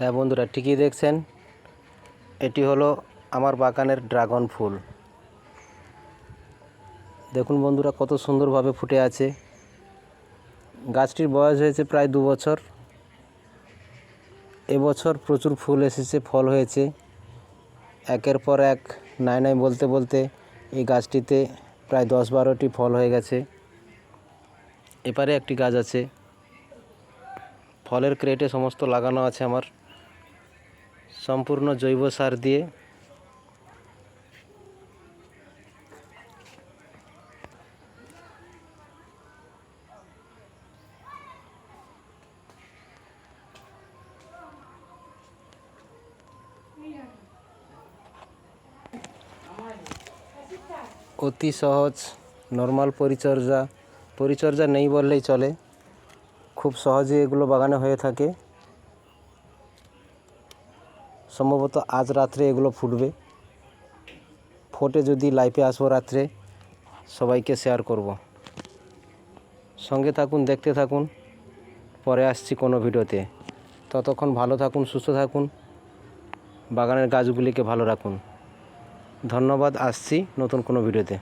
হ্যাঁ বন্ধুরা, ঠিকই দেখছেন। এটি হলো আমার বাগানের ড্রাগন ফুল। দেখুন বন্ধুরা, কত সুন্দরভাবে ফুটে আছে। গাছটির বয়স হয়েছে প্রায় দু বছর। এবছর প্রচুর ফুল এসেছে, ফল হয়েছে। একের পর এক, নাই নাই বলতে বলতে এই গাছটিতে প্রায় দশ বারোটি ফল হয়ে গেছে। এপারে একটি গাছ আছে। ফলের ক্রেটে সমস্ত লাগানো আছে আমার। সম্পূর্ণ জৈব সার দিয়ে। অতি সহজ নর্মাল পরিচর্যা পরিচর্যা নেই বললেই চলে। খুব সহজে এগুলো বাগানে হয়ে থাকে। সম্ভবত আজ রাত্রে এগুলো ফুটবে। ফোটে যদি লাইফে আসব রাত্রে, সবাইকে শেয়ার করব। সঙ্গে থাকুন, দেখতে থাকুন, পরে আসছি কোনো ভিডিওতে। ততক্ষণ ভালো থাকুন, সুস্থ থাকুন, বাগানের গাছগুলিকে ভালো রাখুন। ধন্যবাদ, আসছি নতুন কোনো ভিডিওতে।